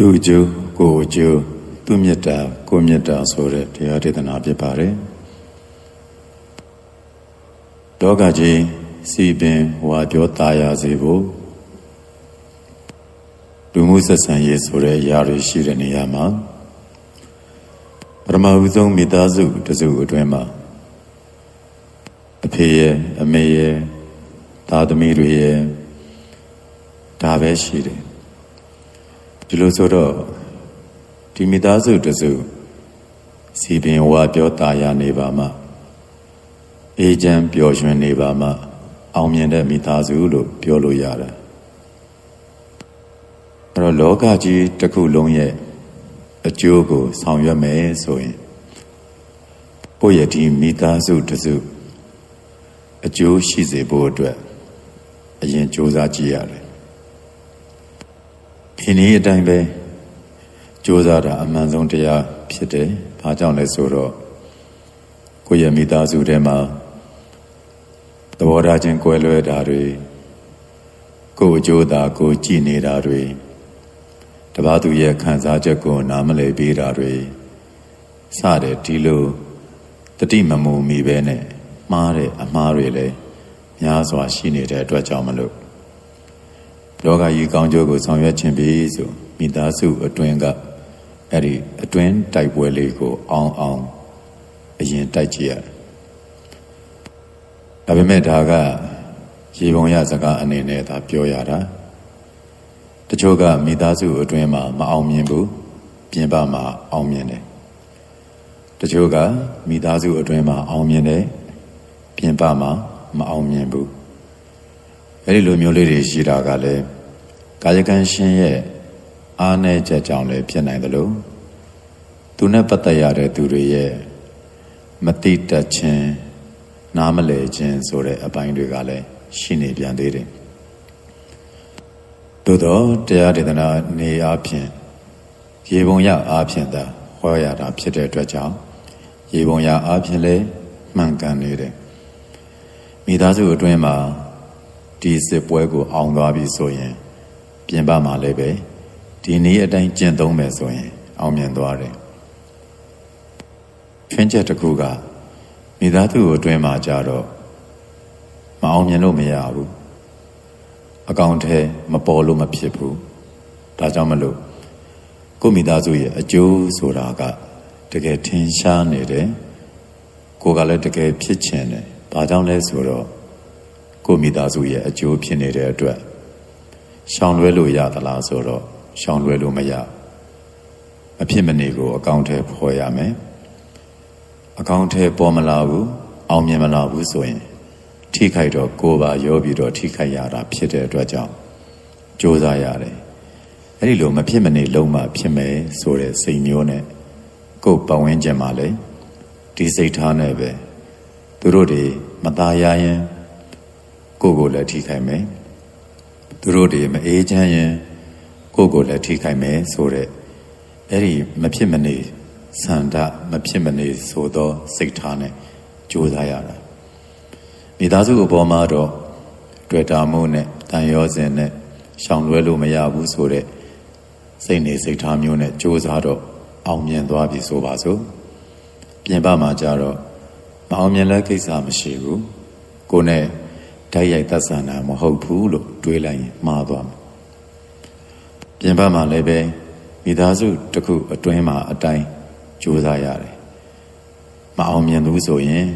သူအကျိုးကိုယ်အကျိုးသူမေတ္တာကိုယ်မေတ္တာဆိုတဲ့တရားဒေသနာဖြစ်ပါတယ်တောကကြီးစီပင်ဝါပြောตายရစေဖို့လူမှုဆက်ဆံရေးဆိုတဲ့ຢာတွေရှိတဲ့နေရာမှာပရမဝုဆုံးမိသားစုတစုအတွင်းမှာအဖေရဲ့အမေရဲ့သားသမီးတွေရဲ့ဒါပဲရှိတယ် ဒီလိုဆိုတော့ဒီမိသားစုတစုစီပင်ဝါပြောတာယာနေပါမှအေဂျန်ပျော်ရွှင်နေပါမှ အောင်မြင်တဲ့မိသားစုလို့ပြောလို့ရတယ်အဲ့တော့လောကကြီးတစ်ခုလုံးရဲ့အကျိုးကိုဆောင်ရွက်မယ်ဆိုရင်ကိုယ့်ရဲ့ဒီမိသားစုတစုအကျိုးရှိစေဖို့အတွက်အရင်စ조사ကြည့်ရတယ် ဒီနေ့အတိုင်းပဲစ조사တာအမှန်ဆုံးတရားဖြစ်တယ်။ဘာကြောင့်လဲဆိုတော့ကိုယ့်ရဲ့မိသားစုထဲမှာသဘောထားချင်းကွဲလွဲတာတွေကိုယ်အကျိုးသာကိုကြည်နေတာတွေတပါးသူရဲ့ခံစားချက်ကိုနားမလည်ပေးတာတွေစတဲ့ဒီလိုတတိမမူမိပဲနဲ့မှားတဲ့အမှားတွေလည်းများစွာရှိနေတဲ့အတွက်ကြောင့်မလို့ လောကကြီးကောင်းကျိုးကိုဆောင်ရွက်ခြင်းပြီဆိုမိသားစုအတွင်းကအဲ့ဒီအတွင်းတိုက်ပွဲလေးကိုအောင်းအောင်အရင်တိုက်ကြည့်ရတယ်။ဒါပေမဲ့ဒါကရေပုံရစကားအနေနဲ့သာပြောရတာ။တချို့ကမိသားစုအတွင်းမှာမအောင်မြင်ဘူးပြင်ပမှာအောင်မြင်တယ်။တချို့ကမိသားစုအတွင်းမှာအောင်မြင်တယ်ပြင်ပမှာမအောင်မြင်ဘူး။ အဲ့ဒီလိုမျိုးလေးတွေရှိတာကလည်းကာယကံရှင်ရဲ့အားနည်းချက်ကြောင့်လည်းဖြစ်နိုင်တယ်လို့သူနဲ့ပတ်သက်ရတဲ့သူတွေရဲ့မတိတတ်ခြင်းနားမလည်ခြင်းဆိုတဲ့အပိုင်းတွေကလည်းရှိနေပြန်သေးတယ်သို့တော့တရားဒေသနာနေအားဖြင့်ရေပုံရအားဖြင့်သာဟောရတာဖြစ်တဲ့အတွက်ကြောင့်ရေပုံရအားဖြင့်လည်းမှန်ကန်နေတယ်မိသားစုအတွင်းမှာ ဒီစစ်ပွဲကိုအောင်သွားပြီဆိုရင် ပြင်ပမှာလည်းပဲဒီနေ့အတိုင်းကျင့်သုံးမယ်ဆိုရင် အောင်မြင်သွားတယ်။ထွင်းချက်တစ်ခုကမိသားစုကိုအတွင်းမှာကြတော့မအောင်မြင်လို့မရဘူး။အကောင်ထဲမပေါ်လို့မဖြစ်ဘူး။ဒါကြောင့်မလို့ကိုမိသားစုရဲ့အကျိုးဆိုတာကတကယ်ထင်ရှားနေတယ်။ကိုကလည်းတကယ်ဖြစ်ချင်တယ်။ဘာကြောင့်လဲဆိုတော့ ကိုမိသားစုရဲ့အကျိုးဖြစ်နေတဲ့အတွက်ရှောင်လွဲလို့ရသလားဆိုတော့ရှောင်လွဲလို့မရအဖြစ်မနေကိုအကောင့်ထဲဖော်ရမယ်အကောင့်ထဲပေါ်မလာဘူးအောင်မြင်မလာဘူးဆိုရင် ထိခိုက်တော့ကိုယ်ပါရောပြီးတော့ထိခိုက်ရတာဖြစ်တဲ့အတွက်ကြောင့်ကြိုးစားရတယ်အဲ့ဒီလိုမဖြစ်မနေလုံးမဖြစ်မယ်ဆိုတဲ့စိတ်မျိုးနဲ့ကိုယ်ပဝန်းကျင်မှာလေဒီစိတ်ထားနဲ့ပဲသူတို့တွေမသားရရင် ကိုယ်ကိုလည်းထိခိုက်မယ်သူတို့တွေမအေးချမ်းရင်ကိုယ့်ကိုယ်လည်းထိခိုက်မယ်ဆိုတဲ့အဲ့ဒီမဖြစ်မနေဆန္ဒမဖြစ်မနေဆိုသောစိတ်ထားနဲ့ကြိုးစားရတာမိသားစုအပေါ်မှာတော့တွေ့တာမှုနဲ့တန်ရောစဉ်နဲ့ရှောင်လွဲလို့မရဘူးဆိုတဲ့စိတ်နေစိတ်ထားမျိုးနဲ့ကြိုးစားတော့အောင်မြင်သွားပြီဆိုပါစို့ပြင်ပမှာကြတော့မအောင်မြင်လဲကိစ္စမရှိဘူးကိုယ် နဲ့တိုက်ရိုက်သက်ဆန္ဒမဟုတ်ဘူးလို့တွေးလိုက်ရင်မှားသွားမှာပြင်ပမှာလည်းပဲမိသားစုတစ်ခုအတွင်းမှာအတိုင်းကြိုးစားရတယ်မအောင်မြင်ဘူးဆိုရင်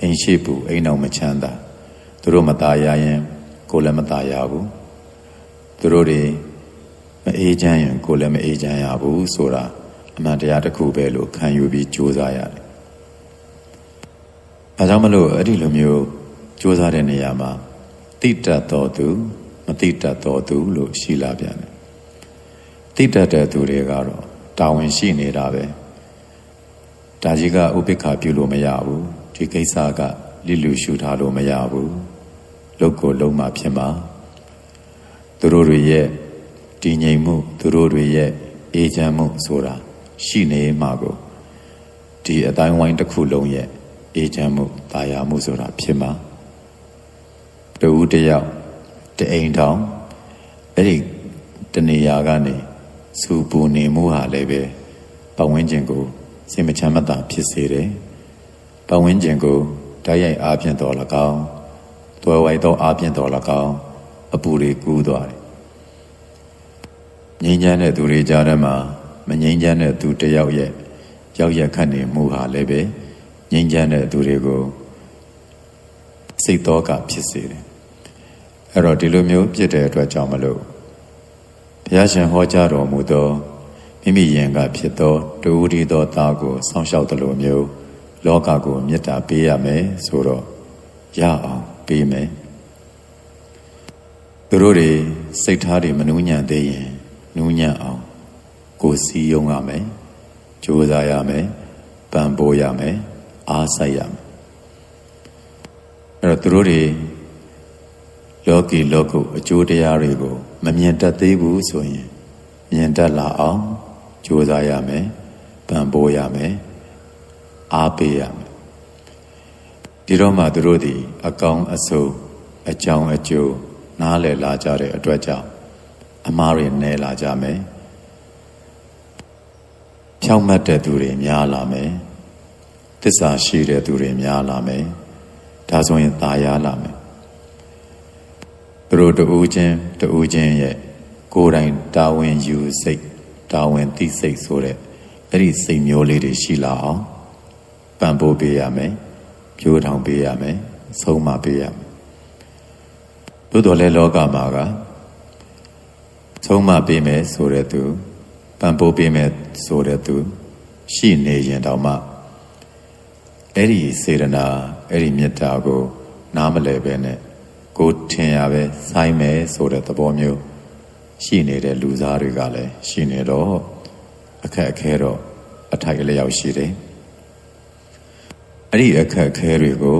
အိမ်ရှိပူအိမ်အောင်မချမ်းသာသူတို့မตายရရင်ကိုယ်လည်းမตายရဘူးသူတို့တွေမအေးချမ်းရင်ကိုယ်လည်းမအေးချမ်းရဘူးဆိုတာအမှန်တရားတစ်ခုပဲလို့ခံယူပြီးကြိုးစားရတယ်အဲကြောင့်မလို့အဲ့ဒီလိုမျိုး ကြိုးစားတဲ့နေရာမှာတိတတ်တော်သူမတိတတ်တော်သူလို့ရှိလာပြန်တယ်တိတတ်တဲ့သူတွေကတော့တာဝန်ရှိနေတာပဲဒါကြီးကဥပိ္ပခပြုလို့မရဘူးဒီကိစ္စကလိလူရှုထားလို့မရဘူးလုတ်ကိုလုံးမှဖြစ်မှာသူတို့တွေရဲ့တည်ငြိမ်မှုသူတို့တွေရဲ့အေးချမ်းမှုဆိုတာရှိနေမှာကိုဒီအတိုင်းဝိုင်းတစ်ခုလုံးရဲ့အေးချမ်းမှုတာယာမှုဆိုတာဖြစ်မှာ တဦးတယောက်တအိမ်ထောင်အဲ့ဒီတနေရာကနေစူပူနေမှုဟာလည်းပဲပတ်ဝန်းကျင်ကိုစိတ်မချမ်းမသာဖြစ်စေတယ်ပတ်ဝန်းကျင်ကိုတိုက်ရိုက်အားဖြင့်တော်၎င်းတွယ်ဝိုက်သောအားဖြင့်တော်၎င်းအပူတွေကူးသွားတယ်ငြိမ်းချမ်းတဲ့သူတွေကြားထဲမှာမငြိမ်းချမ်းတဲ့သူတစ်ယောက်ရဲ့ရောက်ရက်ခတ်နေမှုဟာလည်းပဲငြိမ်းချမ်းတဲ့သူတွေကိုစိတ်တော်ကဖြစ်စေတယ် အဲ့တော့ဒီလိုမျိုးဖြစ်တဲ့အတွက်ကြောင့်မလို့ဘုရားရှင်ဟောကြားတော်မူသောမိမိယင်ကဖြစ်သောတူရီသောသားကိုစောင့်ရှောက်တယ်လို့မျိုးလောကကိုမေတ္တာပေးရမယ်ဆိုတော့ရအောင်ပေးမယ်သူတို့တွေစိတ်ထားတွေမနှူးညံ့သေးရင်နှူးညံ့အောင်ကိုစီယုံရမယ်ကြိုးစားရမယ်ပံ့ပိုးရမယ်အားစိုက်ရမယ်အဲ့တော့သူတို့တွေ လောကီလောကုအကျိုးတရားတွေကိုမမြင်တတ်သေးဘူးဆိုရင်မြင်တတ်လာအောင်ကြိုးစားရမယ်ပံ့ပိုးရမယ်အားပေးရမယ်ဒီတော့မှသူတို့ဒီအကောင်းအဆိုးအကြောင်းအကျိုးနားလည်လာကြတဲ့အတွက်ကြောင့်အမားတွေနဲလာကြမယ်ဖြောင့်မတ်တဲ့သူတွေများလာမယ်သစ္စာရှိတဲ့သူတွေများလာမယ်ဒါဆိုရင်ตายရလာမယ် သူတို့တူးချင်းတူးချင်းရဲ့ကိုယ်တိုင်တာဝန်ယူစိတ်တာဝန်သိစိတ်ဆိုတဲ့အဲ့ဒီစိတ်မျိုးလေးတွေရှိလာအောင်ပံ့ပိုးပေးရမယ်ပြိုးထောင်ပေးရမယ်ဆုံးမပေးရမယ်သို့တော်လည်းလောကမှာကဆုံးမပေးမယ်ဆိုတဲ့သူပံ့ပိုးပေးမယ်ဆိုတဲ့သူရှိနေရင်တောင်မှအဲ့ဒီစေရနာအဲ့ဒီမေတ္တာကို နားမလဲပဲနဲ့ ကိုထင်ရပဲဆိုင်မယ်ဆိုတဲ့သဘောမျိုးရှိနေတဲ့လူသားတွေကလည်းရှိနေတော့အခက်အခဲတော့အထိုက်အလျောက်ရှိတယ်အဲ့ဒီအခက်အခဲတွေကို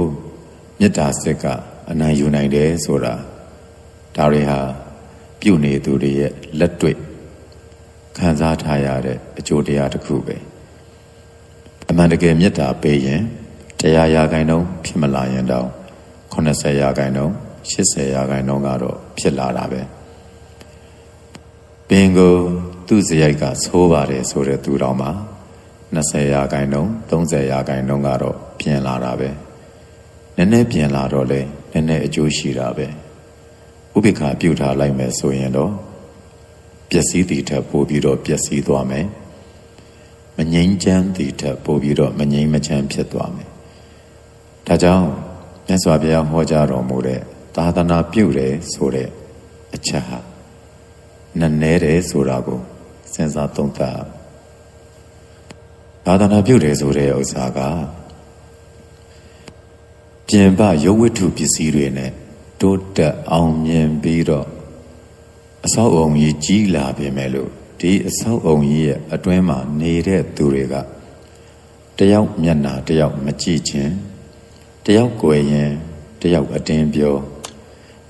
မေတ္တာစစ်ကအနိုင်ယူနိုင်တယ်ဆိုတာဒါတွေဟာပြုနေသူတွေရဲ့လက်တွေ့ခံစားထားရတဲ့အကျိုးတရားတစ်ခုပဲအမှန်တကယ်မေတ္တာပေးရင်တရားရာခိုင်နှုန်းဖြစ်မလာရင်တောင်80ရာခိုင်နှုန်း 80ရာခိုင်နှုန်းကတော့ဖြစ်လာတာပဲပင်ကိုသူ့စရိုက်ကသိုးပါတယ်ဆိုတဲ့သူတော်မှာ20ရာခိုင်နှုန်း30ရာခိုင်နှုန်းကတော့ပြင်လာတာပဲနည်းနည်းပြင်လာတော့လေနည်းနည်းအကျိုးရှိတာပဲဥပိ္ပခာပြုထားလိုက်မယ်ဆိုရင်တော့ပျက်စီးတည်ထက်ပိုပြီးတော့ပျက်စီးသွားမယ်မငြိမ်းချမ်းတည်ထက်ပိုပြီးတော့မငြိမ်းမချမ်းဖြစ်သွားမယ်ဒါကြောင့်မြတ်စွာဘုရားဟောကြားတော်မူတဲ့ သာသနာပြုတယ်ဆိုတဲ့အချက်ဟာနည်းနည်းတယ်ဆိုတာကိုစဉ်းစားသုံးသပ်သာသနာပြုတယ်ဆိုတဲ့ဥစ္စာကပြင်ပရုပ်ဝတ္ထုပစ္စည်းတွေနဲ့တိုးတက်အောင်မြင်ပြီးတော့အဆောက်အုံကြီးကြီးလာပြီမဲ့လို့ဒီအဆောက်အုံကြီးရဲ့အတွင်းမှာနေတဲ့သူတွေကတယောက်မျက်နှာတယောက်မကြည့်ခြင်းတယောက်ကိုယ်ရင်တယောက်အတင်းပြော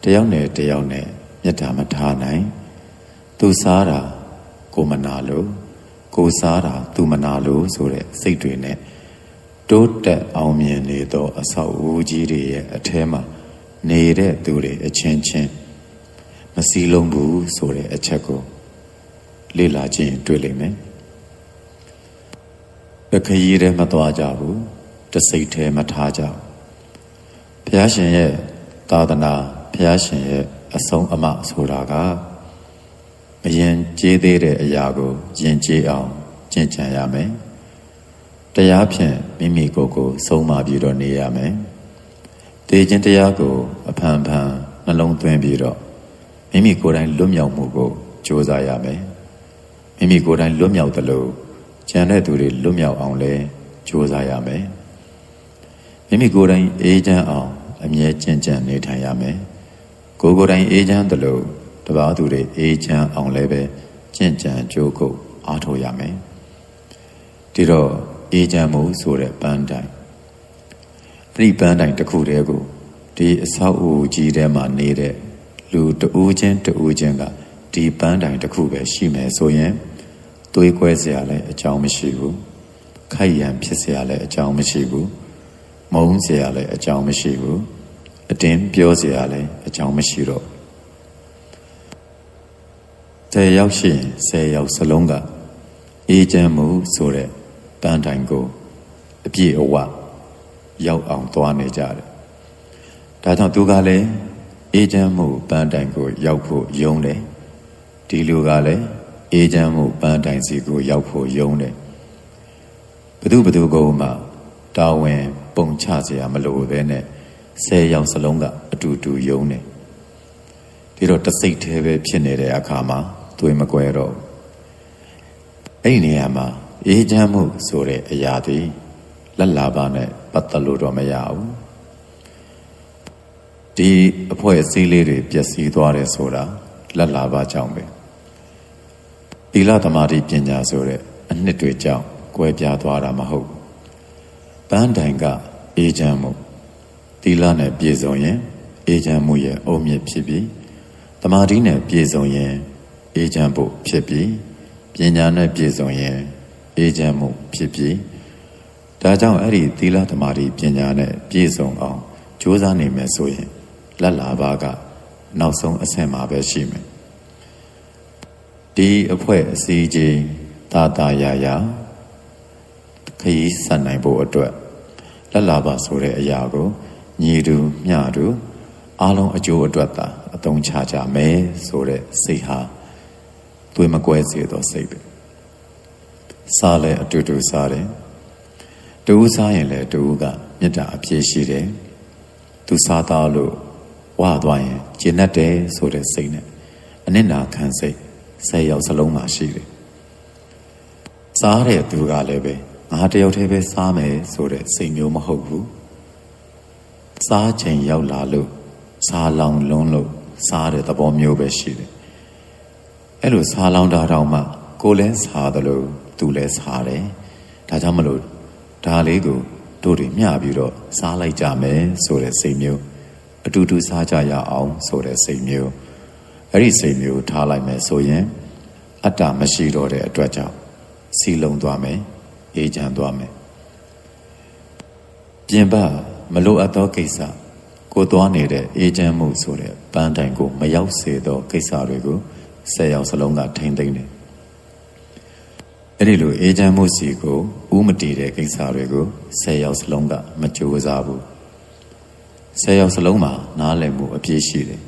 တယောက်နဲ့တယောက်နဲ့မေတ္တာမထားနိုင်သူစားတာကိုမနာလို့ကိုစားတာသူမနာလို့ဆိုတဲ့စိတ်တွေနဲ့တိုးတက်အောင်မြင်နေသော အဆောက်အဦကြီးတွေရဲ့အထဲမှာနေတဲ့သူတွေအချင်းချင်းမစည်းလုံးဘူးဆိုတဲ့အချက်ကိုလေ့လာခြင်းတွေ့လိမ့်မယ်။အခရီးထဲမသွားကြဘူး။တစိတ်ထဲမထားကြဘူး။ဘုရားရှင်ရဲ့သာသနာ ဘုရားရှင်ရဲ့အဆုံးအမဆိုတာကအရင်ကြေးသေးတဲ့အရာကိုယဉ်ကျေးအောင်ကျင့်ကြံရမယ်။တရားဖြင့်မိမိကိုယ်ကိုဆုံးမပြီးတော့နေရမယ်။တေခြင်းတရားကိုအဖန်ဖန်နှလုံးသွင်းပြီးတော့မိမိကိုယ်တိုင်လွတ်မြောက်မှုကိုကြိုးစားရမယ်။မိမိကိုယ်တိုင်လွတ်မြောက်သလိုကြံတဲ့သူတွေလွတ်မြောက်အောင်လည်းကြိုးစားရမယ်။မိမိကိုယ်တိုင်အေးချမ်းအောင်အမြဲကျင့်ကြံနေထိုင်ရမယ်။ ကိုယ်ကိုယ်တိုင်အေးချမ်းသလိုတပါးသူတွေအေးချမ်းအောင်လည်းပဲကျင့်ကြံကြိုးကုပ်အားထုတ်ရမယ်ဒီတော့အေးချမ်းမှုဆိုတဲ့ပန်းတိုင်အဲ့ဒီပန်းတိုင်တစ်ခုတည်းကိုဒီအဆောက်အဦကြီးထဲမှာနေတဲ့လူတူးချင်းတူးချင်းကဒီပန်းတိုင်တစ်ခုပဲရှိမယ်ဆိုရင်သွေးကွဲเสียလည်းအကြောင်းမရှိဘူးခိုက်ရန်ဖြစ်เสียလည်းအကြောင်းမရှိဘူးမုန်းเสียလည်းအကြောင်းမရှိဘူး အတင်းပြောเสียလည်းအကြောင်းမရှိတော့ 10ယောက်ရှိရင်10ယောက်စလုံးကအေးချမ်းမှုဆိုတဲ့တန်တိုင်ကိုအပြည့်အဝရောက်အောင်သွားနေကြတယ်။ဒါကြောင့်သူကလည်းအေးချမ်းမှုပန်းတိုင်ကို ရောက်ဖို့ယုံတယ်။ဒီလူကလည်းအေးချမ်းမှုပန်းတိုင်စီကို ရောက်ဖို့ယုံတယ်။ဘသူဘသူကမှတာဝန်ပုံချเสียမလို့ပဲနဲ့ 10ယောက်စလုံးကအတူတူယုံတယ်။ဒီတော့တစိတ်သေးပဲဖြစ်နေတဲ့အခါမှာသွေးမကွဲတော့အဲ့ဒီနေရာမှာအေးချမ်းမှုဆိုတဲ့အရာတွေလက်လာပါနဲ့ပတ်သက်လို့တော့မရဘူးဒီအဖွဲ့အစည်းလေးတွေပျက်စီးသွားတယ်ဆိုတာလက်လာပါကြောင့်ပဲသီလသမာဓိပညာဆိုတဲ့အနှစ်တွေကြောင့်ကွဲပြားသွားတာမဟုတ်ပန်းတိုင်ကအေးချမ်းမှု သီလနဲ့ပြည့်စုံရင်အေးချမ်းမှုရဲ့အုံမြင့်ဖြစ်ပြီးသမာဓိနဲ့ပြည့်စုံရင်အေးချမ်းဖို့ဖြစ်ပြီးပညာနဲ့ပြည့်စုံရင်အေးချမ်းမှုဖြစ်ပြီးဒါကြောင့်အဲ့ဒီသီလသမာဓိပညာနဲ့ပြည့်စုံအောင်ကြိုးစားနိုင်မယ်ဆိုရင်လက်လာပါကနောက်ဆုံးအဆင့်မှာပဲရှိမယ်ဒီအဖွဲ့အစည်းကြီးတာတာယာယာခရီးဆက်နိုင်ဖို့အတွက်လက်လာပါဆိုတဲ့အရာကို ညီတူမျှတူအားလုံးအကျိုးအတွက်သာအသုံးချကြမယ်ဆိုတဲ့စိတ်ဟာသွေးမကွဲစေသောစိတ်ပဲစားလဲအတူတူစားတယ်တူစားရင်လည်းတူကမေတ္တာအပြည့်ရှိတယ်သူစားသားလို့ဝါသွားရင်ကျင့်တတ်တယ်ဆိုတဲ့စိတ်နဲ့အနစ်နာခံစိတ်ဆယ်ယောက်စလုံးမှာရှိတယ်စားတဲ့သူကလည်းပဲငါတယောက်တည်းပဲစားမယ်ဆိုတဲ့စိတ်မျိုးမဟုတ်ဘူး စားချိန်ရောက်လာလို့စားလောင်လုံးလို့စားတဲ့သဘောမျိုးပဲရှိတယ်အဲ့လိုစားလောင်တာတောင်မှကိုလည်းစားတယ်လို့သူလည်းစားတယ်ဒါကြောင့်မလို့ဒါလေးကိုတို့တွေမျှပြီးတော့စားလိုက်ကြမယ်ဆိုတဲ့စိတ်မျိုးအတူတူစားကြရအောင်ဆိုတဲ့စိတ်မျိုးအဲ့ဒီစိတ်မျိုးထားလိုက်မယ်ဆိုရင် အတ္တမရှိတော့တဲ့အတွက်ကြောင့်စီလုံးသွားမယ်အေးချမ်းသွားမယ်ပြင်ပ မလိုအပ်သောကိစ္စကိုသွားနေတဲ့အေးချမ်းမှုဆိုတဲ့ပန်းတိုင်ကိုမရောက်စေသောကိစ္စတွေကိုဆယ်ယောက်စလုံးကထိမ့်သိမ့်တယ်အဲ့ဒီလိုအေးချမ်းမှုစီကိုဥမတည်တဲ့ကိစ္စတွေကိုဆယ်ယောက်စလုံးကမကြိုးစားဘူးဆယ်ယောက်စလုံးမှာနားလည်မှုအပြည့်ရှိတယ်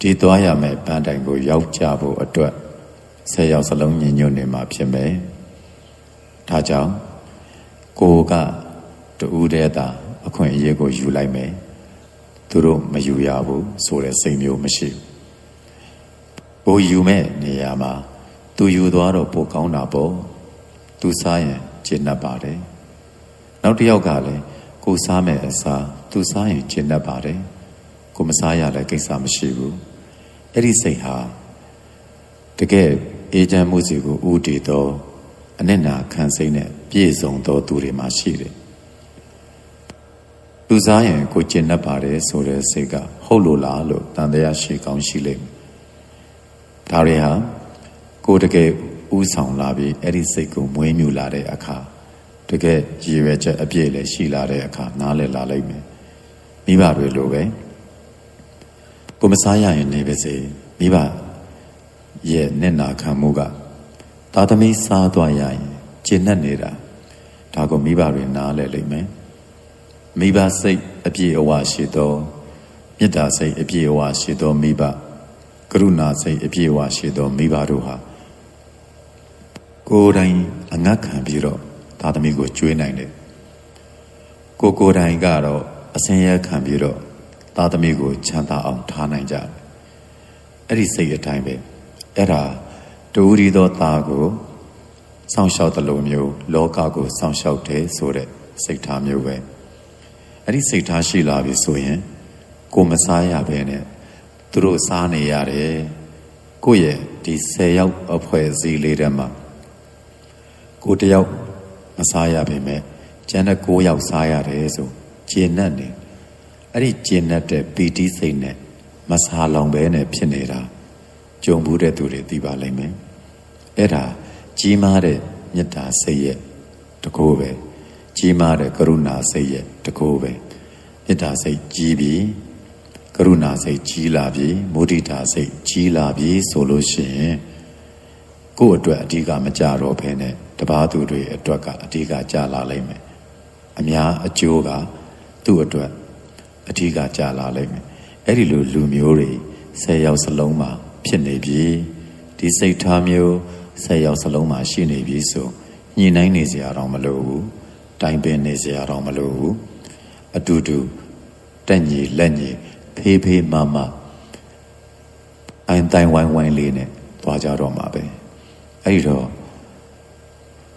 ဒီသွားရမယ်ပန်းတိုင်ကိုရောက်ကြဖို့အတွက်ဆယ်ယောက်စလုံးညင်ညွတ်နေမှာဖြစ်မယ်ဒါကြောင့်ကိုကတူးတဲ့တာ အခွင့်အရေးကိုယူလိုက်မယ်သူတို့မယူရဘူးဆိုတဲ့စိတ်မျိုးမရှိဘူးဘိုးယူမဲ့နေရာမှာသူယူသွားတော့ပိုကောင်းတာပေါ့သူစားရင်ကျင့်တတ်ပါတယ်နောက်တစ်ယောက်ကလည်းကိုစားမဲ့အစားသူစားရင်ကျင့်တတ်ပါတယ်ကိုမစားရလည်းကိစ္စမရှိဘူးအဲ့ဒီစိတ်ဟာတကယ်အေဂျင့်မှုစီကိုဥတည်သောအနစ်နာခံစိတ်နဲ့ပြည့်စုံသောသူတွေမှာရှိတယ် သူစားရင်ကိုကျင့်တတ်ပါတယ်ဆိုတဲ့စိတ်ကဟုတ်လို့လားလို့တန်တရားရှိကောင်းရှိလိမ့်မယ်ဒါတွေဟာကိုတကယ်ဥဆောင်လာပြီးအဲ့ဒီစိတ်ကိုမွေးမြူလာတဲ့အခါတကယ်ရည်ရွယ်ချက်အပြည့်လည်းရှိလာတဲ့အခါနားလည်လာလိမ့်မယ်မိဘတွေလိုပဲကိုမစားရရင်နေပါစေမိဘရဲ့နဲ့နာခံမှုကသာသမီစားသွားရရင်ကျင့်နဲ့နေတာဒါကိုမိဘတွေနားလည်လိမ့်မယ် မိဘစိတ်အပြည့်အဝရှိသောမေတ္တာစိတ်အပြည့်အဝရှိသောမိဘကရုဏာစိတ်အပြည့်အဝရှိသောမိဘတို့ဟာကိုယ်တိုင်အငတ်ခံပြီးတော့သာသမီကိုကျွေးနိုင်တယ်ကိုကိုယ်တိုင်ကတော့အစင်ရခံပြီးတော့သာသမီကိုချမ်းသာအောင်ထားနိုင်ကြတယ်အဲ့ဒီစိတ်အတိုင်းပဲအဲ့ဒါတူရီသောသားကိုစောင့်ရှောက်တယ်လို့မျိုးလောကကိုစောင့်ရှောက်တယ်ဆိုတဲ့စိတ်ထားမျိုးပဲ အဲ့ဒီစိတ်ထားရှိလာပြီဆိုရင်ကိုမစားရဘဲနဲ့သူတို့စားနေရတယ်ကိုယ့်ရဲ့ဒီ10ယောက်အဖွဲ့အစည်းလေးထဲမှာကိုတယောက်မစားရပါပဲကျန်တဲ့9ယောက်စားရတယ်ဆိုကျင်နဲ့နေအဲ့ဒီကျင်နဲ့တဲ့ပီတိစိတ်နဲ့မစားလောင်ပဲနဲ့ဖြစ်နေတာကြုံဘူးတဲ့သူတွေသိပါလိမ့်မယ်အဲ့ဒါကြီးမားတဲ့မေတ္တာစိတ်ရဲ့တကိုးပဲ ကြီးမားတဲ့ကရုဏာစိတ်ရဲ့တကိုးပဲမေတ္တာစိတ်ကြီးပြီးကရုဏာစိတ်ကြီးလာပြီမုဒိတာစိတ်ကြီးလာပြီဆိုလို့ရှိရင်ကိုယ့်အတွက်အဓိကမကြတော့ဘဲနဲ့တပားသူတွေအတွက်ကအဓိကကြလာလိမ့်မယ်အများအကျိုးကသူ့အတွက်အဓိကကြလာလိမ့်မယ်အဲ့ဒီလိုလူမျိုးတွေဆယ်ယောက်စလုံးမှာဖြစ်နေပြီဒီစိတ်ထားမျိုးဆယ်ယောက်စလုံးမှာရှိနေပြီဆိုညှိနှိုင်းနေစရာတော့မလိုဘူး တိုင်ပင်နေစရာတော့မလိုဘူးအတူတူတက်ညီလက်ညီဖေးဖေးမမအိုင်တိုင်ဝိုင်းဝိုင်းလေးနဲ့သွားကြတော့မှာပဲအဲ့ဒီတော့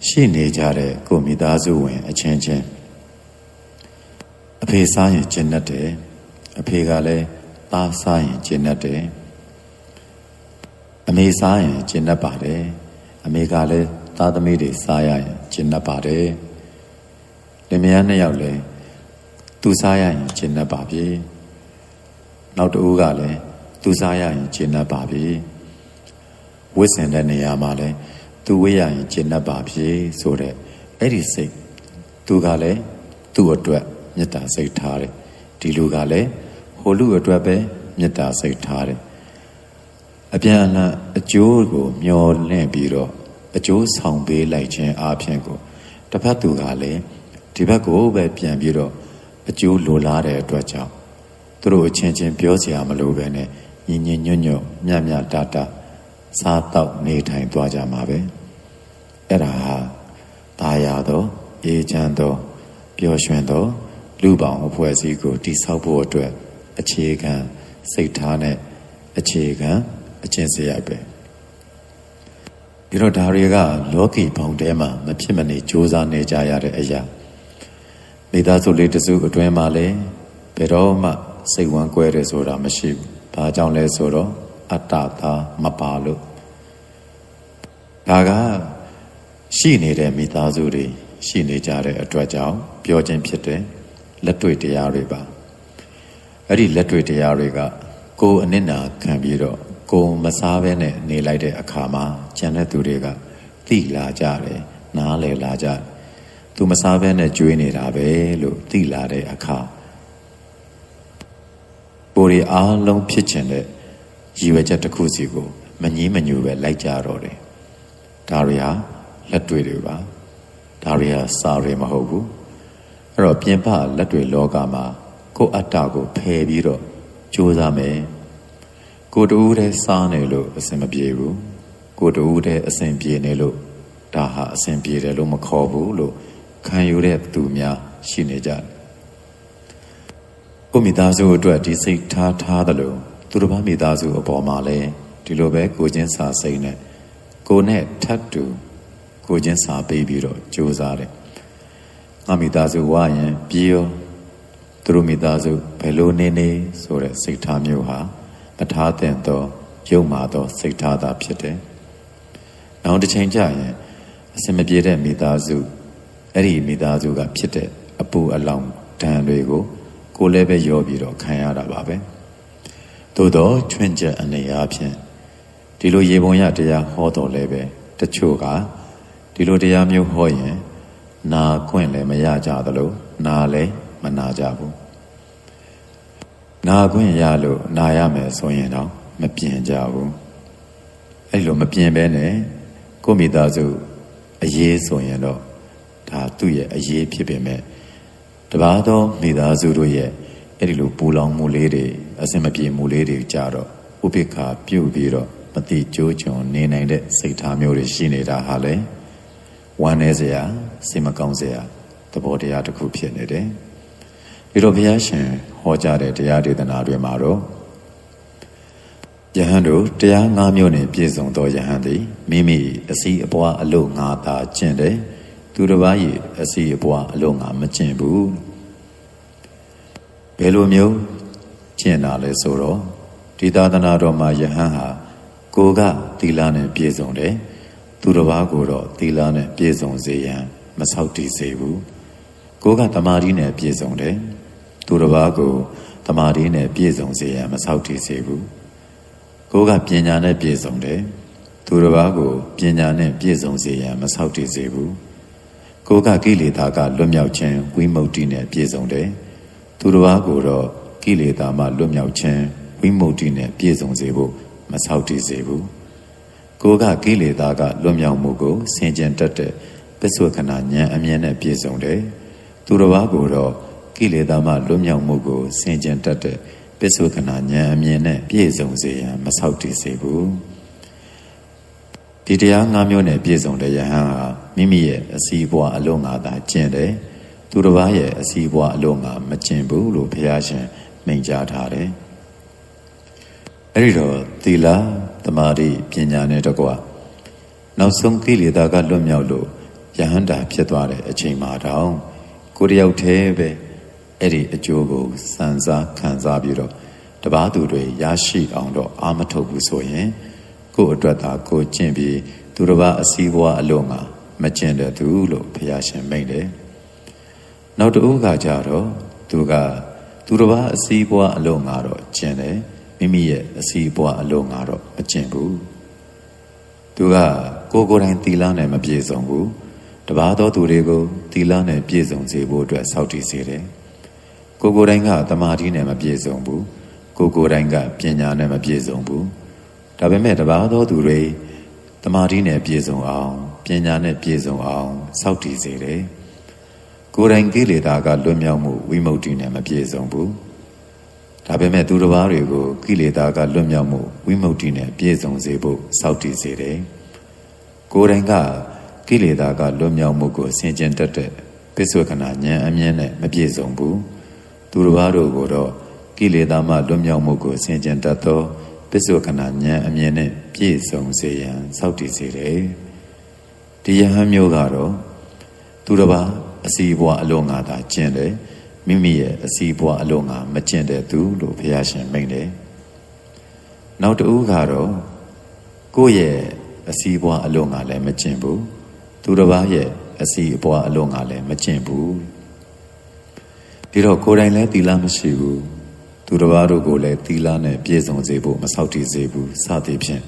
ရှိနေကြတဲ့ကိုမိသားစုဝင် အချင်းချင်းအဖေစားရင်ကျင့်တတ်တယ်အဖေကလည်းသားစားရင်ကျင့်တတ်တယ်အမေစားရင်ကျင့်တတ်ပါတယ်အမေကလည်းသားသမီးတွေစားရရင်ကျင့်တတ်ပါတယ် လင်မယားနှစ်ယောက်လည်းသူစားရရင်ကျင့်တတ်ပါပြီနောက်တစ်ဦးကလည်းသူစားရရင်ကျင့်တတ်ပါပြီဝစ်စင်တဲ့နေရာမှာလည်းသူဝေးရရင်ကျင့်တတ်ပါပြီဆိုတဲ့အဲ့ဒီစိတ်သူကလည်းသူ့အတွက်မေတ္တာစိတ်ထားတယ်ဒီလူကလည်းဟိုလူအတွက်ပဲမေတ္တာစိတ်ထားတယ်အပြန်အလှန်အကျိုးကိုမျောလင့်ပြီးတော့အကျိုးဆောင်ပေးလိုက်ခြင်းအပြင်ကိုတစ်ဖက်သူကလည်း ဒီဘက်ကိုပဲပြန်ပြီးတော့အကျိုးလိုလားတဲ့အတွက်ကြောင့်သူတို့အချင်းချင်းပြောစရာမလိုပဲနဲ့ညီညီညွတ်ညွတ်မြတ်မြတ်တာတာစားတော့နေထိုင်သွားကြမှာပဲအဲ့ဒါဟာตาရသောအေးချမ်းသောပျော်ရွှင်သော လူပောင်အဖွဲ့အစည်းကိုတည်ဆောက်ဖို့အတွက်အခြေခံစိတ်ထားနဲ့အခြေခံအကျင့်စရိုက်ပဲဒီတော့ဒါတွေကလောကီဘုံထဲမှာမဖြစ်မနေစ조사နေကြရတဲ့အရာ မိသားစုလေးတစုအတွင်းမှာလည်းဘယ်တော့မှစိတ်ဝမ်းကွဲတယ်ဆိုတာမရှိဘူး။ဘာကြောင့်လဲဆိုတော့အတ္တသားမပါလို့ဒါကရှိနေတဲ့မိသားစုတွေရှိနေကြတဲ့အတွက်ကြောင့်ပြောခြင်းဖြစ်တယ်လက်တွေ့တရားတွေပါအဲ့ဒီလက်တွေ့တရားတွေကကိုယ်အနစ်နာခံပြီးတော့ကိုယ်မစားဘဲနဲ့နေလိုက်တဲ့အခါမှာကျန်တဲ့သူတွေကသိလာကြတယ်နားလည်လာကြတယ် သူမစားဘဲနဲ့ကြွေးနေတာပဲလို့သိလာတဲ့အခါကိုယ်ရီအားလုံးဖြစ်ချင်တဲ့ရည်ရွယ်ချက်တစ်ခုစီကိုမငြင်းမညူပဲလိုက်ကြတော့တယ်ဒါတွေဟာလက်တွေ့တွေပါဒါတွေဟာစာတွေမဟုတ်ဘူးအဲ့တော့ပြင်ပလက်တွေလောကမှာကိုယ်အတ္တကိုဖယ်ပြီးတော့ကြိုးစားမယ်ကိုတူးတဲ့စားနေလို့အဆင်မပြေဘူးကိုတူးတဲ့အဆင်ပြေနေလို့ဒါဟာအဆင်ပြေတယ်လို့မခေါ်ဘူးလို့ ခံယူတဲ့သူများရှိနေကြတယ်ကိုမိသားစုအတွက်ဒီစိတ်ထားထားတယ်လို့သူတစ်ပါးမိသားစုအပေါ်မှာလည်းဒီလိုပဲကိုချင်းစာစိတ်နဲ့ကိုနဲ့ထပ်တူကိုချင်းစာပေးပြီးတော့ကြိုးစားတယ်ငါမိသားစုဝါရင်ပြေရောသူတို့မိသားစုဘယ်လိုနေနေဆိုတဲ့စိတ်ထားမျိုးဟာမထားတဲ့တော့ယုံမာတော့စိတ်ထားတာဖြစ်တယ်။နောက်တစ်ချိန်ကျရင်အစင်မပြေတဲ့မိသားစု အဲ့ဒီမိသားစုကဖြစ်တဲ့အပူအလောင်ဒဏ်တွေကိုကိုလည်းပဲရောပြီးတော့ခံရတာပါပဲ။သို့တော့ချွင့်ချက်အနေအချင်းဒီလိုရေပုံရတရားဟောတော်လဲပဲတချို့ကဒီလိုတရားမျိုးဟောရင် နာခွင့်လည်းမရကြသလိုနာလည်းမနာကြဘူးနာခွင့်ရလို့နာရမယ်ဆိုရင်တော့မပြင်ကြဘူးအဲ့လိုမပြင်ဘဲနဲ့ကိုမိသားစုအရေးဆိုရင်တော့ ဒါသူ့ရဲ့အရေးဖြစ်ပေမဲ့တပါးသောမိသားစုတို့ရဲ့အဲ့ဒီလိုပူလောင်မှုလေးတွေအစင်မပြေမှုလေးတွေကြတော့ဥပိ္ပခာပြုတ်ပြီးတော့မတိကြိုးချွန်နေနိုင်တဲ့စိတ်ထားမျိုးတွေရှိနေတာဟာလေဝမ်းနေစရာစိတ်မကောင်းစရာသဘောတရားတစ်ခုဖြစ်နေတယ်ဒီလိုဘုရားရှင်ဟောကြားတဲ့တရားဒေသနာတွေမှာတော့ယဟန်တို့တရား၅မျိုးနဲ့ပြည့်စုံသောယဟန်သည်မိမိအစီအပွားအလို့ငါသာကျင့်တယ် သူတစ်ပါး၏အစီအပွားအလို့ငါမကျင့်ဘူးဘယ်လိုမျိုးကျင့်တာလဲဆိုတော့ဒီသာသနာတော်မှာယဟန်ဟာကိုကသီလနဲ့ပြည့်စုံတယ်သူတစ်ပါးကိုတော့သီလနဲ့ပြည့်စုံစေရန်မဆောက်တည်စေဘူးကိုကတမာတိနဲ့ပြည့်စုံတယ်သူတစ်ပါးကိုတမာတိနဲ့ပြည့်စုံစေရန်မဆောက်တည်စေဘူးကိုကပညာနဲ့ပြည့်စုံတယ်သူတစ်ပါးကိုပညာနဲ့ပြည့်စုံစေရန်မဆောက်တည်စေဘူး ကိုကကိလေသာကလွတ်မြောက်ခြင်းဝိမု ക്തി နဲ့ပြည့်စုံတယ်သူတစ်ပါးကိုတော့ ကိလေသာမှလွတ်မြောက်ခြင်းဝိမု ക്തി နဲ့ပြည့်စုံစေဖို့မဆောက်တည်စေဘူးကိုယ်ကကိလေသာကလွတ်မြောက်မှုကိုဆင်ခြင်တတ်တဲ့ပစ္စုခဏဉာဏ်အမြင်နဲ့ပြည့်စုံတယ်သူတစ်ပါးကိုတော့ကိလေသာမှလွတ်မြောက်မှုကိုဆင်ခြင်တတ်တဲ့ပစ္စုခဏဉာဏ်အမြင်နဲ့ပြည့်စုံစေရန်မဆောက်တည်စေဘူးဒီတရား၅မျိုးနဲ့ပြည့်စုံတဲ့ယဟန်ဟာ မိမိရဲ့အစီအပွားအလုံးငါသာကျင့်တယ်သူတစ်ပါးရဲ့အစီအပွားအလုံးငါမကျင့်ဘူးလို့ဘုရားရှင်မိန့်ကြားထားတယ်အဲ့ဒီတော့သီလသမာဓိပညာနဲ့တကွနောက်ဆုံးကိလေသာကလွတ်မြောက်လို့ယဟန္တာဖြစ်သွားတဲ့အချိန်မှာတောင်ကိုယ်တယောက်တည်းပဲအဲ့ဒီအကျိုးကိုစံစားခံစားပြီးတော့တပားသူတွေရရှိအောင်တော့အာမထုတ်ဘူးဆိုရင်ကိုယ့်အတွက်သာကိုယ်ကျင့်ပြီးသူတစ်ပါးအစည်းအဝါအလုံးငါ မကျင့်တဲ့သူလို့ဘုရားရှင်မိန့်တယ်နောက်တဦးကကြတော့သူကသူတစ်ပါးအစည်းအဝါအလုံးငါတော့ကျင့်တယ်မိမိရဲ့အစီအပွားအလုံးငါတော့မကျင့်ဘူးသူကကိုယ်ကိုယ်တိုင်သီလနဲ့မပြည့်စုံဘူးတပါးသောသူတွေကိုသီလနဲ့ပြည့်စုံစေဖို့အတွက်စောင့်တည်စေတယ်ကိုယ်ကိုယ်တိုင်ကတမာတိနဲ့မပြည့်စုံဘူးကိုယ်ကိုယ်တိုင်ကပညာနဲ့မပြည့်စုံဘူးဒါပေမဲ့တပါးသောသူတွေတမာတိနဲ့ပြည့်စုံအောင် ပညာနဲ့ပြည့်စုံအောင်စောင့်တည်စေတယ်ကိုယ်တိုင်ကိလေသာကလွတ်မြောက်မှုဝိမု ക്തി နဲ့မပြည့်စုံဘူးဒါပေမဲ့သူတစ်ပါးတွေကိုကိလေသာကလွတ်မြောက်မှုဝိမု ക്തി နဲ့ပြည့်စုံစေဖို့စောင့်တည်စေတယ်။ကိုယ်တိုင်ကကိလေသာကလွတ်မြောက်မှုကိုဆင်ခြင်တတ်တဲ့ပစ္စုခဏဉာဏ်အမြင်နဲ့မပြည့်စုံဘူး။သူတစ်ပါးတို့ကိုတော့ကိလေသာမှလွတ်မြောက်မှုကိုဆင်ခြင်တတ်သောပစ္စုခဏဉာဏ်အမြင်နဲ့ပြည့်စုံစေရန်စောင့်တည်စေတယ်။ ဒီယဟန်မျိုးကတော့သူတစ်ပါးအစီအပွားအလုံးငါသာကျင့်တယ်။မိမိရဲ့အစီးပွားအလုံးငါမကျင့်တဲ့သူလို့ဘုရားရှင်မိန့်တယ်။နောက်တူကတော့ကိုယ့်ရဲ့အစီးပွားအလုံးငါလည်းမကျင့်ဘူး။သူတစ်ပါးရဲ့အစီအပွားအလုံးငါလည်းမကျင့်ဘူး။ဒီတော့ကိုယ်တိုင်လည်းသီလမရှိဘူး။သူတစ်ပါးတို့ကိုလည်းသီလနဲ့ပြည့်စုံစေဖို့မဆောက်တည်စေဘူးစသည်ဖြင့်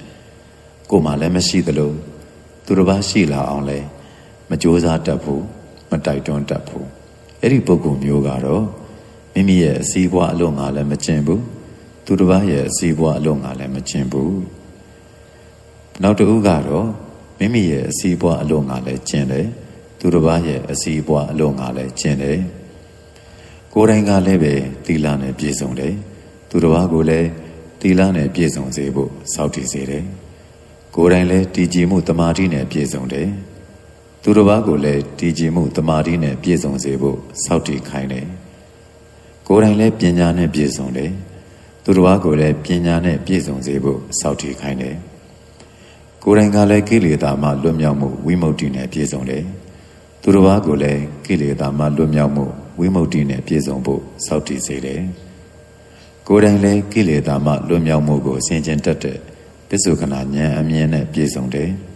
ကိုယ်မှလည်းမရှိသလို သူတစ်ပါးရှိလာအောင်လည်းမကြိုးစားတတ်ဘူးမတိုက်တွန်းတတ်ဘူးအဲ့ဒီပုဂ္ဂိုလ်မျိုးကတော့မိမိရဲ့အစည်းအဝါအလုံးငါလည်းမကျင်ဘူးသူတစ်ပါးရဲ့အစည်းအဝါအလုံးငါလည်းမကျင်ဘူးနောက်တစ်ဦးကတော့မိမိရဲ့အစည်းအဝါအလုံးငါလည်းကျင်တယ်သူတစ်ပါးရဲ့အစည်းအဝါအလုံးငါလည်းကျင်တယ်ကိုယ်တိုင်ကလည်းပဲသီလနဲ့ပြည့်စုံတယ်သူတစ်ပါးကိုလည်းသီလနဲ့ပြည့်စုံစေဖို့စောင့်တည်စေတယ် ကိုယ်တိုင်လည်းတည်ကြည်မှုတမာတိနဲ့ပြည့်စုံတယ်သူတစ်ပါးကိုလည်းတည်ကြည်မှုတမာတိနဲ့ပြည့်စုံစေဖို့စောင့်တည်ခိုင်းတယ်။ကိုယ်တိုင်လည်းပညာနဲ့ပြည့်စုံတယ်။သူတစ်ပါးကိုလည်းပညာနဲ့ပြည့်စုံစေဖို့စောင့်တည်ခိုင်းတယ်။ကိုယ်တိုင်ကလည်းကိလေသာမှလွတ်မြောက်မှုဝိမု ക്തി နဲ့ပြည့်စုံတယ်။သူတစ်ပါးကိုလည်းကိလေသာမှလွတ်မြောက်မှုဝိမု ക്തി နဲ့ပြည့်စုံဖို့စောင့်တည်စေတယ်။ကိုယ်တိုင်လည်းကိလေသာမှလွတ်မြောက်မှုကိုဆင်ခြင်တတ်တဲ့ ပစ္စုခဏဉာဏ်အမြင်နဲ့ပြည့်စုံတယ်။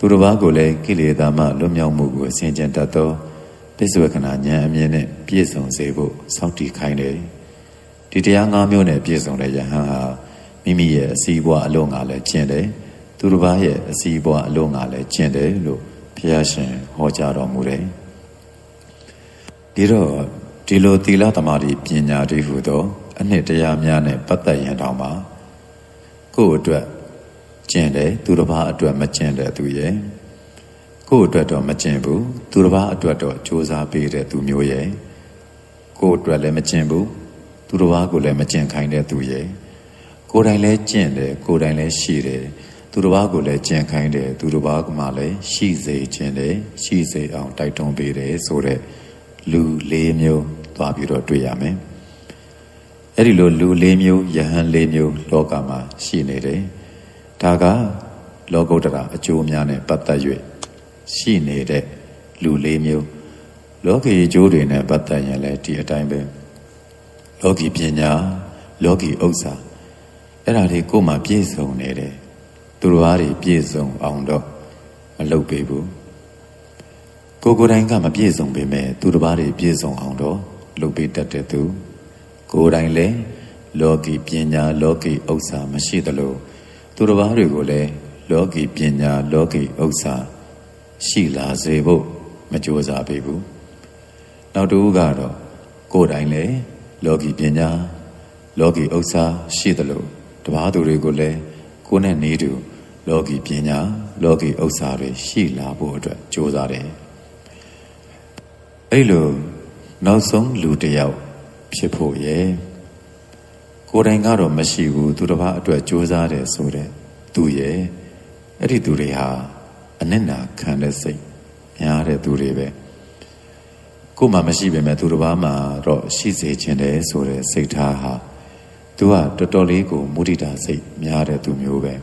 သူတစ်ပါးကိုလည်းကိလေသာမှလွတ်မြောက်မှုကိုအစဉ်ကျင်တတ်သောပစ္စုပ္ပကနာဉာဏ်အမြင်နဲ့ပြည့်စုံစေဖို့စောင့်တည်ခိုင်းတယ်ဒီတရား၅မျိုးနဲ့ပြည့်စုံတဲ့ယဟန်ဟာမိမိရဲ့အစည်းအဝါအလုံးငါလည်းကျင့်တယ်သူတစ်ပါးရဲ့အစည်းအဝါအလုံးငါလည်းကျင့်တယ်လို့ဘုရားရှင်ဟောကြားတော်မူတယ်ဒီတော့ဒီလိုသီလသမာဓိပညာတွေဟူသောအနှစ်တရားများနဲ့ပတ်သက်ရင်တောင်မှ ကိုယ့်အတွက်ကျင့်တယ်သူတစ်ပါးအတွက်မကျင့်တဲ့သူရဲ့ကိုယ့်အတွက်တော့မကျင့်ဘူးသူတစ်ပါးအတွက်တော့စူးစမ်းပေးတဲ့သူမျိုးရဲ့ကိုယ့်အတွက်လည်းမကျင့်ဘူးသူတစ်ပါးကိုလည်းမကျင့်ခိုင်းတဲ့သူရဲ့ကိုယ်တိုင်လည်းကျင့်တယ်ကိုယ်တိုင်လည်းရှိတယ်သူတစ်ပါးကိုလည်းကျင့်ခိုင်းတယ်သူတစ်ပါးကမှလည်းရှိစေခြင်းတယ်ရှိစေအောင်တိုက်တွန်းပေးတယ်ဆိုတဲ့လူလေးမျိုးသွားပြီးတော့တွေ့ရမယ် အဲ့ဒီလိုလူလေးမျိုးယဟန်လေးမျိုးလောကမှာရှိနေတယ်ဒါကလောကုတ္တရာအကျိုးများနဲ့ပတ်သက်၍ရှိနေတဲ့လူလေးမျိုးလောကီအကျိုးတွေနဲ့ပတ်သက်ရင်လည်းဒီအတိုင်းပဲလောကီပညာလောကီဥစ္စာအဲ့ဒါတွေကိုမှပြည့်စုံနေတယ်သူတို့အားတွေပြည့်စုံအောင်တော့မလုပ်ပေးဘူးကိုကိုယ်တိုင်ကမပြည့်စုံပေမဲ့သူတစ်ပါးတွေပြည့်စုံအောင်တော့လုပ်ပေးတတ်တဲ့သူ ကိုယ်တိုင်လည်းလောကီပညာလောကီဥစ္စာမရှိသလိုသူတစ်ပါးတွေကိုလည်းလောကီပညာလောကီဥစ္စာရှိလာစေဖို့မကြိုးစားပေးဘူးနောက်တစ်ခုကတော့ကိုယ်တိုင်လည်းလောကီပညာလောကီဥစ္စာရှိသလိုတပါးသူတွေကိုလည်းကိုယ်နဲ့နေတူလောကီပညာလောကီဥစ္စာတွေရှိလာဖို့အတွက်ကြိုးစားတယ်အဲ့လိုနောက်ဆုံးလူတစ်ယောက် ဖြစ်ဖို့ရဲ့ကိုယ်တိုင်ကတော့မရှိဘူးသူတစ်ပါးအတွက်ကြိုးစားတယ်ဆိုတဲ့သူရဲ့အဲ့ဒီသူတွေဟာအနစ်နာခံတဲ့စိတ်များတဲ့သူတွေပဲကိုယ်မှမရှိပေမဲ့သူတစ်ပါးမှတော့ရှိစေခြင်းတယ်ဆိုတဲ့စိတ်ထားဟာသူကတော်တော်လေးကိုမုဒိတာစိတ်များတဲ့သူမျိုးပဲ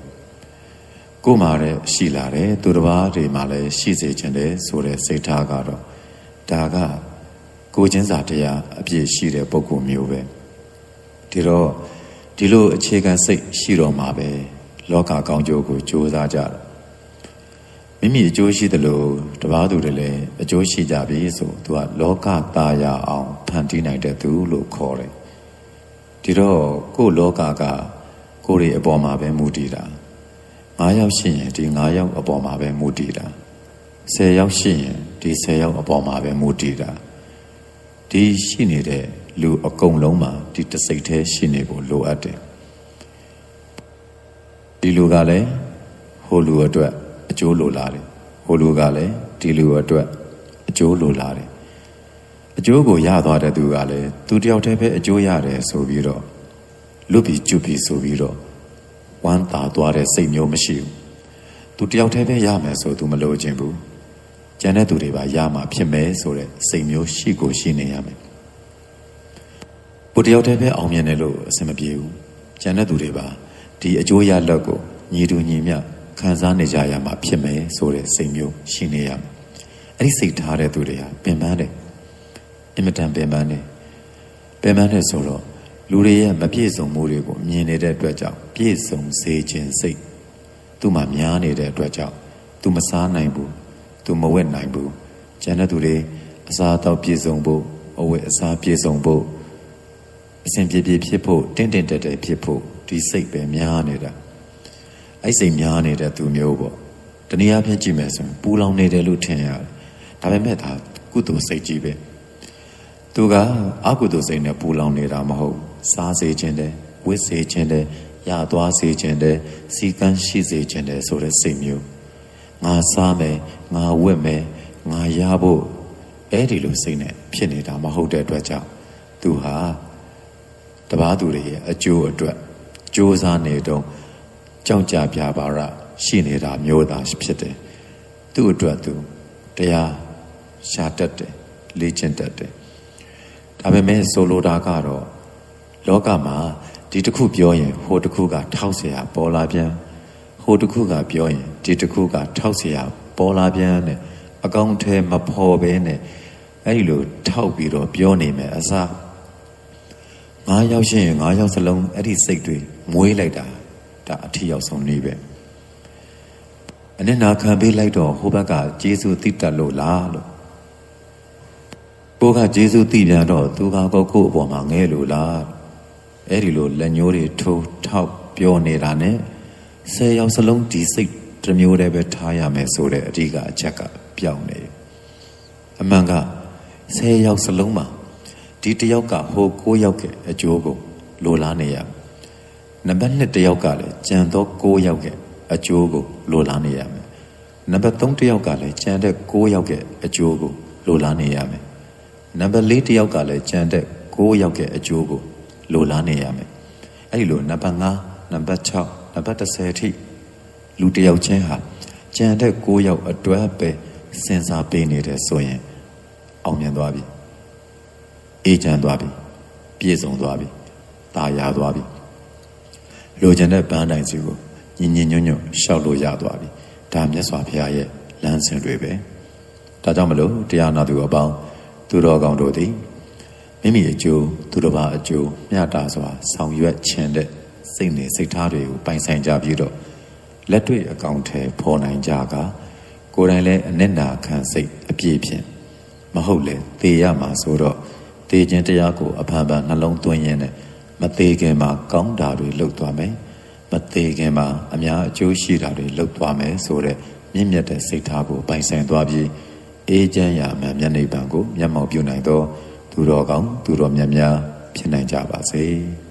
ကိုယ်မှလည်းရှိလာတယ်သူတစ်ပါးတွေမှလည်းရှိစေခြင်းတယ်ဆိုတဲ့စိတ်ထားကတော့ဒါက ကိုချင်းစာတရားအပြည့်ရှိတဲ့ပုံကူမျိုးပဲဒီတော့ဒီလိုအခြေခံစိတ်ရှိတော့မှာပဲလောကကောင်းကျိုးကိုကြိုးစားကြတာမိမိအကျိုးရှိတယ်လို့တပားသူတွေလည်းအကျိုးရှိကြပြီဆိုသူကလောကသားရအောင်ဖန်တီးနိုင်တဲ့သူလို့ခေါ်တယ်ဒီတော့ကို့လောကကကိုယ်ရဲ့အပေါ်မှာပဲမူတည်တာ၅ယောက်ရှိရင်ဒီ၅ယောက်အပေါ်မှာပဲမူတည်တာ၁၀ယောက်ရှိရင်ဒီ၁၀ယောက်အပေါ်မှာပဲမူတည်တာ ဒီရှိနေတဲ့လူအကုန်လုံးမှာဒီတစိတ်သေးရှိနေဖို့လိုအပ်တယ်ဒီလူကလည်းဟိုလူအတွက်အကျိုးလိုလားတယ်ဟိုလူကလည်းဒီလူအတွက်အကျိုးလိုလားတယ်အကျိုးကိုရသွားတဲ့သူကလည်းသူတယောက်တည်းပဲအကျိုးရတယ်ဆိုပြီးတော့လွတ်ပြီးကျွတ်ပြီးဆိုပြီးတော့ဝမ်းသာသွားတဲ့စိတ်မျိုးမရှိဘူးသူတယောက်တည်းပဲရမယ်ဆိုသူမလိုချင်ဘူး ကျန်တဲ့သူတွေပါရမှာဖြစ်မယ်ဆိုတဲ့စိတ်မျိုးရှိကိုရှိနေရမယ်ကိုတယောက်တည်းပဲအောင်မြင်တယ်လို့အဆင်မပြေဘူးကျန်တဲ့သူတွေပါဒီအကျိုးရလက်ကိုညီတူညီမျှခံစားနေကြရမှာဖြစ်မယ်ဆိုတဲ့စိတ်မျိုးရှိနေရမယ်အဲ့ဒီစိတ်ထားတဲ့သူတွေဟာပင်ပန်းတယ်အင်မတန်ပင်ပန်းတယ်ပင်ပန်းတယ်ဆိုတော့လူတွေရဲ့မပြည့်စုံမှုတွေကိုမြင်နေတဲ့အတွက်ကြောင့်ပြည့်စုံစေခြင်းစိတ်သူ့မှာများနေတဲ့အတွက်ကြောင့်သူမစားနိုင်ဘူး သူမဝက်နိုင်ဘူးကျန်တဲ့သူတွေအစားအသောက်ပြည့်စုံဖို့အဝတ်အစားပြည့်စုံဖို့အစဉ်ပြေပြေဖြစ်ဖို့တင့်တင့်တက်တက်ဖြစ်ဖို့ဒီစိတ်ပဲများနေတာအဲ့စိတ်များနေတဲ့သူမျိုးပေါ့တနည်းအားဖြင့်ကြည့်မယ်ဆိုရင်ပူလောင်နေတယ်လို့ထင်ရတယ်ဒါပေမဲ့ဒါကုသိုလ်စိတ်ကြီးပဲသူကအကုသိုလ်စိတ်နဲ့ပူလောင်နေတာမဟုတ်စားစေခြင်းတယ်ဝစ်စေခြင်းတယ်ရသွားစေခြင်းတယ်စီကန်းရှိစေခြင်းတယ်ဆိုတဲ့စိတ်မျိုး ငါစားမယ်ငါဝတ်မယ်ငါရဖို့အဲ့ဒီလိုစိတ်နဲ့ဖြစ်နေတာမဟုတ်တဲ့အတွက်ကြောင့်သူဟာတပားသူတွေရဲ့အကျိုးအတွက်စ조사နေတော့ကြောက်ကြပြပါရရှိနေတာမျိုးသားဖြစ်တယ်သူ့အတွက်သူတရားရှာတတ်တယ်လေ့ကျင့်တတ်တယ်ဒါပေမဲ့ဆိုလိုတာကတော့လောကမှာဒီတစ်ခုပြောရင်ဟိုတစ်ခုကထောက်เสียပေါ်လာပြန် ဟိုတစ်ခုကပြောရင်ဒီတစ်ခုကထောက်เสียပေါ်လာပြန်နဲ့အကောင့်ထဲမဖော်ဘဲနဲ့အဲ့ဒီလိုထောက်ပြီးတော့ပြောနေမယ်အစားငါးယောက်ရှိရင်ငါးယောက်စလုံးအဲ့ဒီစိတ်တွေမွေးလိုက်တာဒါအထီရောက်ဆုံးနေပဲအနစ်နာခံပေးလိုက်တော့ဟိုဘက်ကဂျေစုသိတတ်လို့လားလို့ကိုကဂျေစုသိပြန်တော့သူကကိုကို့အပေါ်မှာငဲလို့လားအဲ့ဒီလိုလက်ညိုးတွေထိုးထောက်ပြောနေတာနဲ့ ဆယ်ယောက်စလုံးဒီစိတ်တစ်မျိုးတည်းပဲထားရမယ်ဆိုတဲ့အဓိကအချက်ကပြောင်းနေအမှန်ကဆယ်ယောက်စလုံးမှာဒီတယောက်ကဟိုကိုးယောက်ကအကျိုးကိုလိုလားနေရနံပါတ်2တယောက်ကလည်းကြံသော9ယောက်ရဲ့အကျိုးကိုလိုလားနေရမယ်နံပါတ်3တယောက်ကလည်းကြံတဲ့9ယောက်ရဲ့အကျိုးကိုလိုလားနေရမယ်နံပါတ်4တယောက်ကလည်းကြံတဲ့9ယောက်ရဲ့အကျိုးကိုလိုလားနေရမယ်အဲ့ဒီလိုနံပါတ်5နံပါတ်6 နံပါတ်10အထိလူတယောက်ချင်းဟာကြံတဲ့9ယောက်အတွက်ပဲစဉ်းစားပေးနေတယ်ဆိုရင်အောင်မြင်သွားပြီအေးချမ်းသွားပြီပြည့်စုံသွားပြီตาရသွားပြီလိုချင်တဲ့ပန်းတိုင်စီကိုညင်ညင်ညွတ်ညွတ်ရှောက်လို့ရသွားပြီဒါမြတ်စွာဘုရားရဲ့လမ်းစဉ်တွေပဲဒါကြောင့်မလို့တရားနာသူအပေါင်းသူတော်ကောင်းတို့သည်မိမိအကျိုးသူတစ်ပါးအကျိုးမျှတာစွာဆောင်ရွက်ခြင်းတဲ့ စိတ်နဲ့စိတ်ထားတွေကိုပိုင်ဆိုင်ကြပြီးတော့လက်တွေ့အကောင့်ထဲပေါ်နိုင်ကြကကိုယ်တိုင်လည်းအနစ်နာခံစိတ်အပြည့်ဖြင့်မဟုတ်လေသေရမှာဆိုတော့သေခြင်းတရားကိုအဖန်ဖန်နှလုံးသွင်းရင်းနဲ့မသေးခင်မှာကောင်းတာတွေလုပ်သွားမယ်မသေးခင်မှာအများအကျိုးရှိတာတွေလုပ်သွားမယ်ဆိုတဲ့မြင့်မြတ်တဲ့စိတ်ထားကိုပိုင်ဆိုင်သွားပြီးအေးချမ်းရာမှမျက်နှိပ်ပံကိုမျက်မှောက်ပြုနိုင်သော သူတော်ကောင်းသူတော်မြတ်များဖြစ်နိုင်ကြပါစေ။